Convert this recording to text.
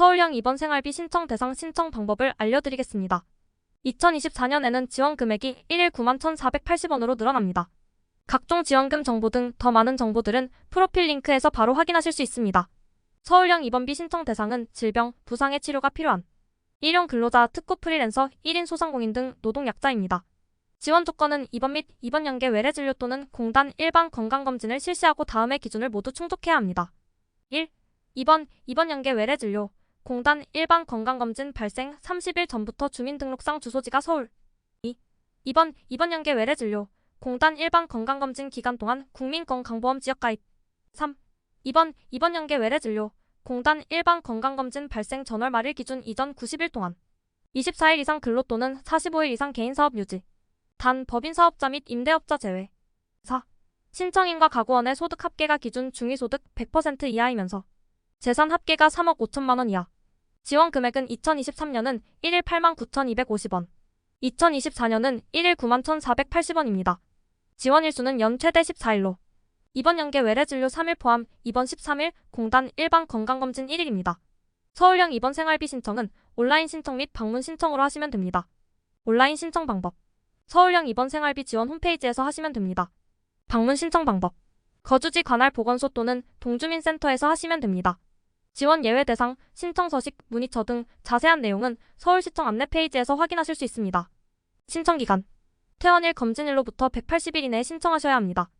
서울형 입원 생활비 신청 대상 신청 방법을 알려드리겠습니다. 2024년에는 지원 금액이 1일 91,480원으로 늘어납니다. 각종 지원금 정보 등 더 많은 정보들은 프로필 링크에서 바로 확인하실 수 있습니다. 서울형 입원비 신청 대상은 질병, 부상의 치료가 필요한 일용 근로자, 특구 프리랜서, 1인 소상공인 등 노동약자입니다. 지원 조건은 입원 및 입원 연계 외래 진료 또는 공단 일반 건강검진을 실시하고 다음의 기준을 모두 충족해야 합니다. 1. 입원, 입원 연계 외래 진료, 공단 일반 건강검진 발생 30일 전부터 주민등록상 주소지가 서울. 2. 입원, 입원 연계 외래 진료, 공단 일반 건강검진 기간 동안 국민건강보험 지역 가입. 3. 입원, 입원 연계 외래 진료, 공단 일반 건강검진 발생 전월 말일 기준 이전 90일 동안. 24일 이상 근로 또는 45일 이상 개인사업 유지. 단 법인 사업자 및 임대업자 제외. 4. 신청인과 가구원의 소득 합계가 기준 중위소득 100% 이하이면서 재산 합계가 3억 5천만 원 이하 지원 금액은 2023년은 1일 8만 9,250원 2024년은 1일 9만 1,480원입니다. 지원 일수는 연 최대 14일로 이번 연계 외래 진료 3일 포함 이번 13일 공단 일반 건강검진 1일입니다. 서울형 입원 생활비 신청은 온라인 신청 및 방문 신청으로 하시면 됩니다. 온라인 신청 방법 서울형 입원 생활비 지원 홈페이지에서 하시면 됩니다. 방문 신청 방법 거주지 관할 보건소 또는 동주민센터에서 하시면 됩니다. 지원 예외 대상, 신청 서식, 문의처 등 자세한 내용은 서울시청 안내 페이지에서 확인하실 수 있습니다. 신청 기간 퇴원일 검진일로부터 180일 이내에 신청하셔야 합니다.